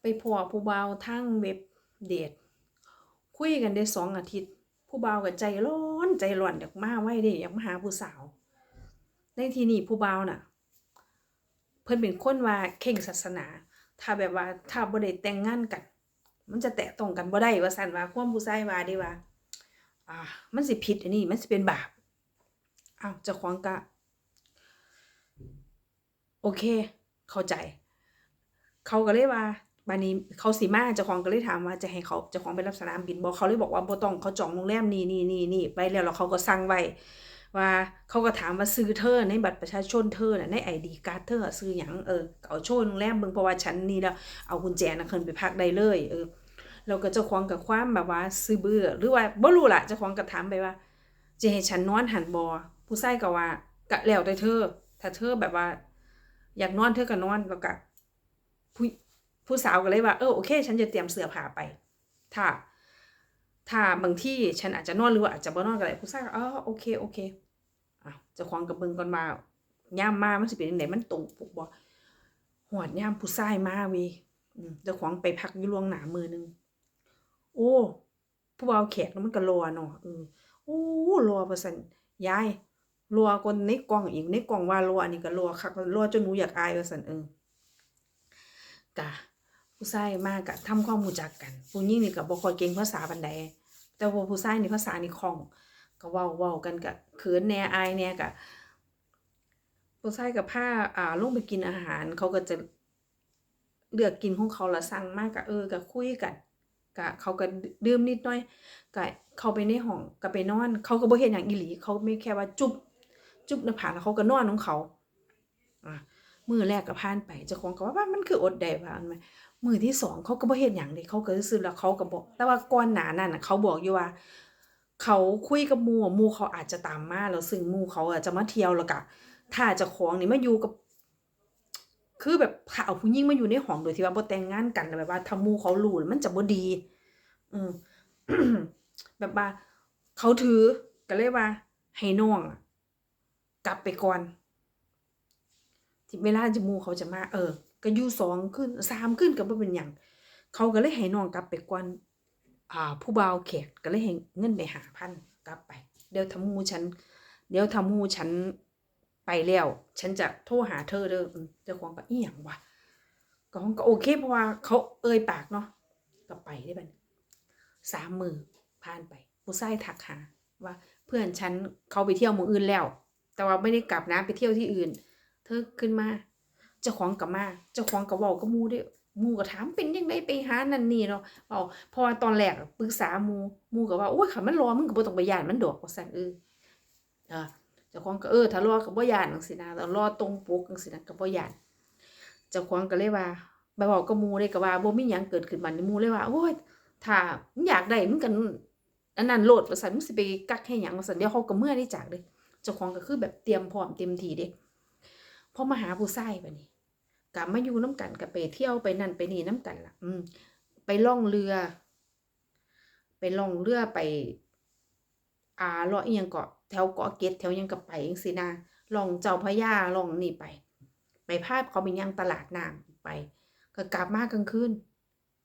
ไปพอผู้บ่าวทางเว็บเดทคุยกันได้สองอาทิตย์ ผู้บ่าวก็ใจร้อนใจร้อนอยากมาไว้ด้อยากมาหาผู้สาว ในที่นี้ผู้บ่าวน่ะ เพิ่นเป็นคนว่าเข่งศาสนา ถ้าแบบว่าถ้าบ่ได้แต่งงานกัน มันจะแตะต้องกันบ่ได้ว่าซั่นว่าความผู้ชายว่าด้ว่าอ่า มันสิผิดอันนี้มันสิเป็นบาปอ้าวเจ้าของก็โอเค เข้าใจ เขาก็เลยว่า บานี้เขาสิมาเจ้าของก็เลยถามว่าจะให้เขาเจ้าของไปรับสนามบินบอกเขาเลยบอกว่าโบต้องเขาจองโรงแรมนี่นี่นี่นี่ไปแล้วแล้วเขาก็สั่งไว้ว่าเขาก็ถามว่าซื้อเธอในบัตรประชาชนเธอน่ะในไอดีการ์ดเธอซื้อหยังเออเอาโชว์โรงแรมเบิ่งเพราะว่าฉันนี่แล้วเอากุญแจน่ะขึ้นไปพักได้เลยเออแล้วก็เจ้าของกับความแบบว่าซื้อเบื่อหรือว่าบ่รู้ล่ะเจ้าของก็ถามไปว่าจะให้ฉันนอนหันบอผู้ชายก็ว่ากะแล้วแต่เธอ ถ้าเธอแบบว่า อยากนอนเธอก็นอนแล้วก็ผู้ ผู้สาวก็เลยว่าเออโอเค ฉันจะเตรียมเสื้อผ้าไปถ้าถ้าบางที่ฉันอาจจะนอนหรือว่าอาจจะบ่นอนก็ได้ผู้ชายก็อ๋อโอเคโอเคอะเจ้าของกับเบิงก่อนว่าย่ามมามันสิเป็นจังไดมันตรงปกบ่หอดย่ามผู้ชายมาเวีอืมเจ้าของไปพักอยู่ล่วงหนามือนึง โอ้ ผู้บ่าวแขกแล้วมันก็รอเนาะเออโอ้รัวประสันยายรัวคนในกล่องอีกในกล่องว่ารัวอันนี้ก็รัวคักรัวจนหนูอยากอายประสันเออกะ ผู้ชายมากกะทำความรู้จักกัน ผู้หญิงนี่ก็บ่ค่อยเก่งภาษาปานใดแต่ว่าผู้ชายนี่ภาษานี่คล่อง ก็เว้าเว้ากันกะเขินแหน่อายแน่กะผู้ชายกับผ้าอ่าลงไปกินอาหาร เขาก็จะเลือกกินของเขาละสั่งมากกะเออกะคุยกันกะเขาก็ดื่มนิดหน่อยก็เขาไปในห้องก็ไปนอน เขาก็บ่เฮ็ดหยังอีหลี เขาไม่แค่ว่าจุ๊บจุ๊บหน้าผากแล้วเขาก็นอนของเขาอะมือแรกก็ผ่านไปเจ้าของก็ว่าว่ามันคืออดได้ว่าอันไห มือที่สองเขาก็บ่เฮ็ดหยังเด้เขาก็ซื่อแล้วเขาก็บอก แต่ว่าก่อนหน้านั้นน่ะเขาบอกอยู่ว่า เขาคุยกับหมู่อะหมู่เขาอาจจะตามมาแล้วซึ่งมูเขาอะจะมาเที่ยวแล้วก็ถ้าจ้าของนี่มาอยู่กับ คือแบบถ้าเอาผู้หญิงมาอยู่ในห้องโดยที่ว่าบ่แต่งงานกันแล้วแบบว่าถ้ามูเขารู้มันจะบ่ดี อืมแบบว่า เขาถือก็เลยว่า ให้น้องกลับไปก่อนที่เวลาจะมูเขาจะมา เออ ก็อยู่สองขึ้นสามขึ้นก็บ่เป็นหยังเขาก็เลยให้น้องกลับไปก่อนอ่าผู้บ่าวแขกก็เลยให้เงินไปหาพันกลับไป เดี๋ยวทำมูฉัน เดี๋ยวทำมูฉันไปแล้ว ฉันจะโทรหาเธอเด้อเจ้าของก็อีหยังวะก็ก็โอเคเพราะว่าเขาเอ่ยปากเนาะก็ไปได้บันสามมือผ่านไปผู้ชายทักหาว่าเพื่อนฉันเขาไปเที่ยวหมืออื่นแล้ว แต่ว่าไม่ได้กลับนะไปเที่ยวที่อื่น เธอขึ้นมา เจ้าของกลับมาเจ้าของก็บอกกับหมูได้มูก็ถามเป็นยังไงไปหานั่นนี่เนาะเอาพราะว่าตอนแรกปรึกษามูมูก็ว่าโอ้ยขันมันรอมึงก็บ่ต้องไปย่านมันดอกว่าซั่นเออเออเจ้าของก็เออถ้ารอก็บ่ยานจังซี่นะแต่รอตรงปุกจังซี่นะก็บ่ยานเจ้าของก็เลยว่าไปบอกกับมูเลยก็ว่าบ่มีหยังเกิดขึ้นบัดนี้มูเลยว่าโอ้ยถ้ามึงอยากได้มึงกันอันนั้นโหลดว่าซั่นมึงสิไปกักให้หยังว่าซั่นเดี๋ยวเขาก็เมื่อได้จากเด้เจ้าของก็คือแบบเตรียมพร้อมเต็มที่เด้ พอมาหาผู้ชายบัดนี้กลับมาอยู่น้ำกันก็ไปเที่ยวไปนั่นไปนี่น้ำกันล่ะ อืม ไปล่องเรือ ไปล่องเรือไป อ่าเลาะอียังเกาะแถวเกาะเกร็ดแถวยังก็ไปจังซี่นะล่องเจ้าพระยาล่องนี่ไป ไปพาเขาไปยังตลาดน้ำไป ก็กลับมากลางคืน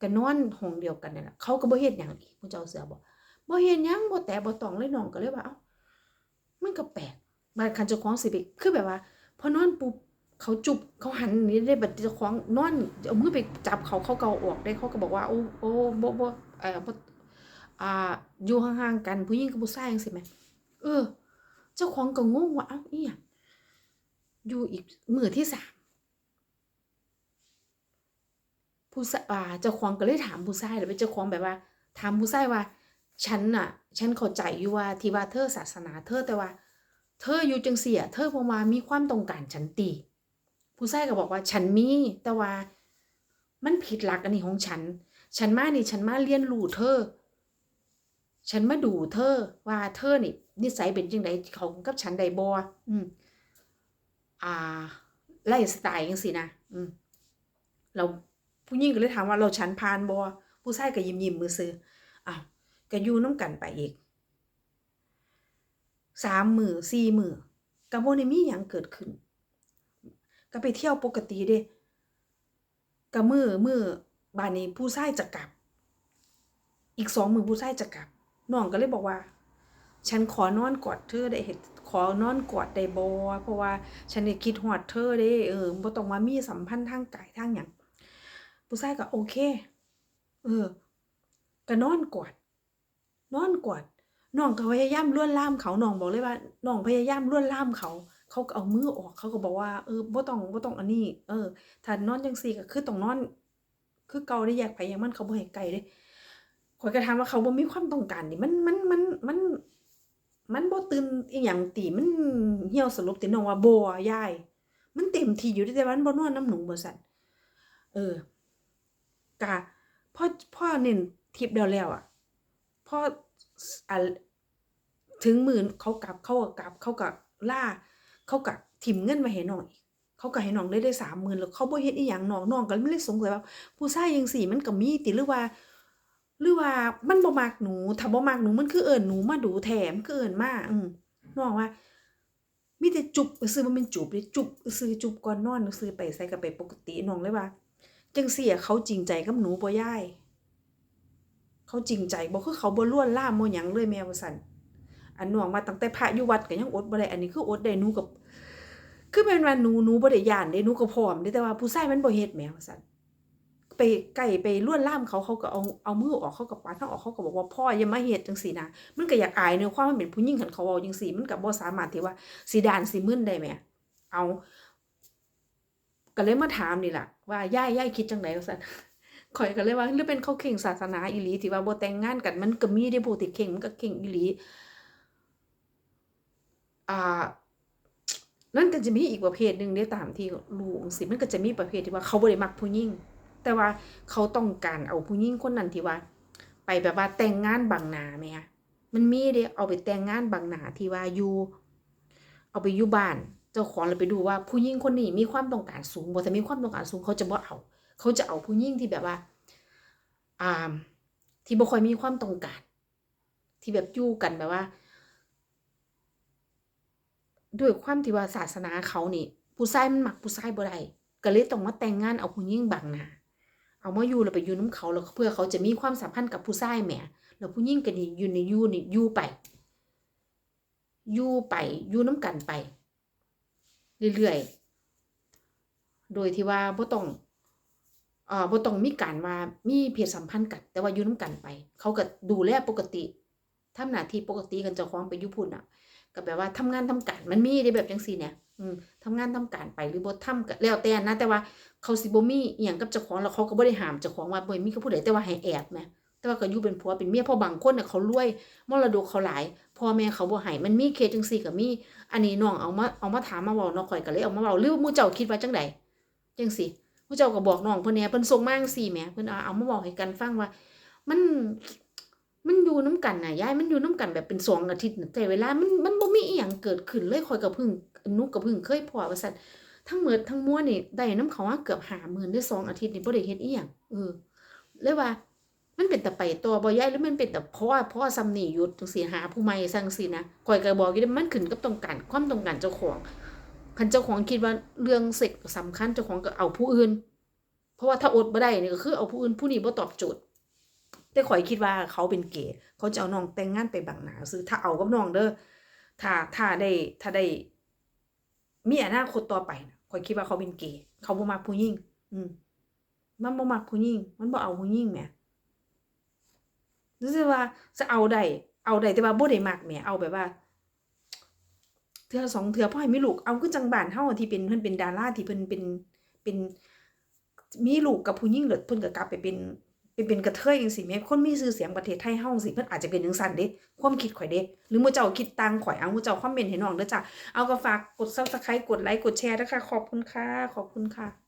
ก็นอนห้องเดียวกันนั่แหละเขาก็บ่เฮ็ดหยังอีกผู้เจ้าเสือบอกบ่เฮ็ดหยังบ่แต่บ่ต้องเลยน้องก็เลยว่าเอ้ามันก็แปลกบาดคันเจ้าของสิไปคือแบบว่า พอนอนปุ๊บเขาจุบเขาหันนี่ได้บัดเจ้าของนอนเอามือไปจับเขาเขาเกาออกได้เขาก็บอกว่าโอ้โอ้บ่บ่เอ่อบ่อ่าอยู่ห่างๆกันผู้หญิงกับผู้ชายจังซี่แหมเออ เจ้าของก็งงว่าเอ้าอีหยังอยู่อีกมื้อที่สามผู้อ่าเจ้าของก็เลยถามผู้ชายแล้วเป็นเจ้าของแบบว่า ถามผู้ชายว่า ฉันน่ะ ฉันเข้าใจอยู่ว่าที่ว่าเธอศาสนาเธอแต่ว่า เธออยู่จังเสียเธอบ่มามีความต้องการฉันตีผู้ชายก็บอกว่าฉันมีแต่ว่ามันผิดหลักอันนี้ของฉัน ฉันมานี่ฉันมาเรียนรู้เธอ ฉันมาดูเธอว่าเธอนี่นิสัยเป็นจังไดเขากับฉันได้บ่อืมอ่าไลฟ์สไตล์จังซี่นะอืมเราผู้หญิงก็เลยถามว่าเราฉันพานบอผู้ชายก็ยิ้มยิ้มมือซื้ออ้าวก็อยู่น้ำกันไปอีก สามมือสี่มือก็บ่ได้มีหยังเกิดขึ้น ก็ไปเที่ยวปกติเด้ก็มือมือบ้านนี้ผู้ชายจะกลับ อีกสองมือผู้ชายจะกลับน้องก็เลยบอกว่า ฉันขอนอนกอดเธอได้เห็นขอนอนกอดได้บ่เพราะว่าฉันได้คิดฮอดเธอเด้เออบ่ต้องมามีสัมพันธ์ทางกายทางหยังผู้ชายก็โอเค เออก็นอนกอดนอนกอด น้องก็พยายามล้วนล่ามเขาน้องบอกเลยว่าน้องพยายามล้วนล่ามเขา เขาก็เอามือออก เขาก็บอกว่าเออบ่ต้องบ่ต้องอันนี้ เออถ้านอนจังซี่ก็คือต้องนอน คือเกาได้แยกไปอย่างมันเขาบ่ให้ไกลเด้ข่อยก็ถามว่าเขาบ่มีความต้องการนี่มันมันมันมันมันบ่ตื่นอีหยังติมันเหี่ยวสลบติน้องว่าบ่ยายมันเต็มที่อยู่แต่ว่ามันบ่นอนนำหนูบ่ซั่นเออกะพ่อพ่อเน้นทิปแล้วแล้วอะพออ่า ถึงหมื้อเขากลับเขากกลับเขาก็ลาเขาก็ถิ้มเงินไว้ให้น้องอีกเขาก็ให้น้องได้ได้30,000แล้วเขาบ่เฮ็ดอีหยังน้องน้องก็เลยสงสัยว่า ผู้ชายจังซี่มันก็มีติหรือว่า หรือว่ามันบ่มักหนูถ้าบ่มักหนูมันคือเอิ้นหนูมาดูแท้มันคือเอิ้นมาอือน้องว่ามีแต่จุบซื่อๆบ่แม่นจูบเดะจุบซื่อจุบก่อนนอนซื่อไปไสก็ไปปกติน้องเลยว่าจังซี่เขาจริงใจกับหนูบ่ย่ายเขาจริงใจบ่คือเขาบ่ลวนล่ามบ่หยังเลยแม่ว่าซั่น อันน้องว่าตั้งแต่พระอยู่วัดก็ยังอดบ่ได้อันนี้คืออดได้หนูก็คือแม่นว่าหนูหนูบ่ได้ย้านเดะหนูก็พร้อมเดะแต่ว่าผู้ชายมันบ่เฮ็ดแหมว่าซั่นไปใกล้ไปล้วนล่ามเขาเขาก็เอาเอามือออกเขาก็ปัดทาออกเขาก็บอกว่าพ่ออย่ามาเฮ็ดจังซี่นะมันก็อยากอายในความมันเป็นผู้หญิงคันเขาเว้าจังซี่มันก็บ่สามารถที่ว่าสิดานสิมึนได้แหมเอาก็เลยมาถามนี่ล่ะว่ายายยายคิดจังไดว่าซั่นข้อยก็เลยว่าหรือเป็นเขาเข่งศาสนาอีหลีที่ว่าบ่แต่งงานกันมันก็มีเดะผู้ที่เข่งมันก็เข่งอีหลี อ่านั่นก็จะมีอีกประเภทหนึ่งเดะตามที่รู้จั่งซี้มันก็จะมีประเภทที่ว่าเขาบ่ได้มักผู้หญิงแต่ว่าเขาต้องการเอาผู้หญิงคนนั้นที่ว่า ไปแบบว่าแต่งงานบังหน้าแหมมันมีเดะเอาไปแต่งงานบังหน้าที่ว่าอยู่เอาไปอยู่บ้าน เจ้าของแล้วไปดูว่าผู้หญิงคนนี้มีความต้องการสูงบ่ถ้ามีความต้องการสูงเขาจะบ่เอา เขาจะเอาผู้หญิงที่แบบว่าอ่าที่บ่ค่อยมีความต้องการ ที่แบบอยู่กันแบบว่า ด้วยความที่ว่าศาสนาเขานี่ ผู้ชายมันมักผู้ชายบ่ได้ก็เลยต้องมาแต่งงานเอาผู้หญิงบังหน้าเอามาอยู่แล้วไปอยู่น้ำเขาแล้วเพื่อเขาจะมีความสัมพันธ์กับผู้ชายแหมแล้วผู้หญิงก็นี่อยู่ในอยู่นี่อยู่ไปอยู่ไปอยู่นำกันไป เรื่อยๆ โดยที่ว่าบ่ต้องเอ่อบ่ต้องมีการว่ามีเพศสัมพันธ์กัน แต่ว่าอยู่นำกันไป เขาก็ดูแลปกติทำหน้าที่ปกติกันเจ้าของไปอยู่พุ่นน่ะ ก็แบบว่าทำงานทำการมันมีเดะแบบจังซี่เนี่ยอืมทำงานทำการไปหรือบ่ทำก็แล้วแต่นะแต่ว่าเขาสิบ่มีอิหยังกับเจ้าของแล้วเขาก็บ่ได้ห้ามเจ้าของว่าบ่มีกับผู้ใดแต่ว่าให้แอบแหมแต่ว่าก็อยู่เป็นผัวเป็นเมียพราะบางคนน่ะเขารวยมรดกเขาหลายพ่อแม่เขาบ่ให้มันมีเคสจังซี่ก็มีอันนี้น้องเอามาเอามาถามมาเว้าเนาะข้อยก็เลยเอามาเว้าหรือมู่เจ้าคิดว่าจังใดจังซี่มู่เจ้าก็บอกน้องเพิ่นแหน่เพิ่นส่งมาจังซี่แหมเพิ่นเอาเอามาเว้าให้กันฟังว่า มัน กันนะยายมันอยู่น้ำกันแบบเป็นสองอาทิตย์แต่เวลามันมันบ่มีอิหยังเกิดขึ้นเลยข้อยก็เพิ่งนูก็เพิ่งเคยพอว่าซั่นทั้งหมดทั้งมวลนี่ได้น้ำเขามาเกือบ50,000ในได้สองอาทิตย์นี่บ่ได้เฮ็ดอิหยังเออเลยว่า มันเป็นแตาไปต่อบ่ยายหรือมันเป็นแต่เพราะว่าเพราะว่าซ้ำนี่หยุดจังซี่หาผู้ใหม่จังซี่นะข้อยก็บอกอยู่มันขึ้นกับต้องการความต้องการเจ้าของคันเจ้าของคิดว่าเรื่องเซ็กสำคัญเจ้าของก็เอาผู้อื่น เพราะว่าถ้าอดบ่ได้นี่ก็คือเอาผู้อื่นผู้นี้บ่ตอบโจทย์ แต่ข้อยคิดว่าเขาเป็นเกย์เขาจะเอาน้องแต่งงานไปบังหน้าซื่อถ้าเอากับน้องเด้อถ้าถ้าได้ถ้าได้ มีอนาคตต่อไปน่ะข้อยคิดว่าเขาเป็นเกย์เขาบ่มักผู้หญิงอืมมันบ่มักผู้หญิงมันบ่เอาผู้หญิงแหมรู้สึกว่าจะเอาได้เอาได้แต่ว่าบ่ได้มักแหมเอาแบบว่าเทื่อสองเทื่อพ่อให้มีลูกเอาคือจังบ้านเฮาที่เป็นเพิ่นเป็นดาราที่เพิ่นเป็นเป็นมีลูกกับผู้หญิงแล้วเพิ่นก็กลับไปเป็น ไปเป็นกระเทยจังสิแม่คนมีชื่อเสียงประเทศไทยเฮาจั่งสิเพิ่นอาจจะเป็นจังซั่นเด้ความคิดข่อยเด้หรือมู่เจ้าคิดต่างข่อยเอามู่เจ้าคอมเมนต์ให้น้องเด้อจ้ะเอาก็ฝากกด Subscribe กดไลค์กดแชร์นะคะขอบคุณค่ะขอบคุณค่ะ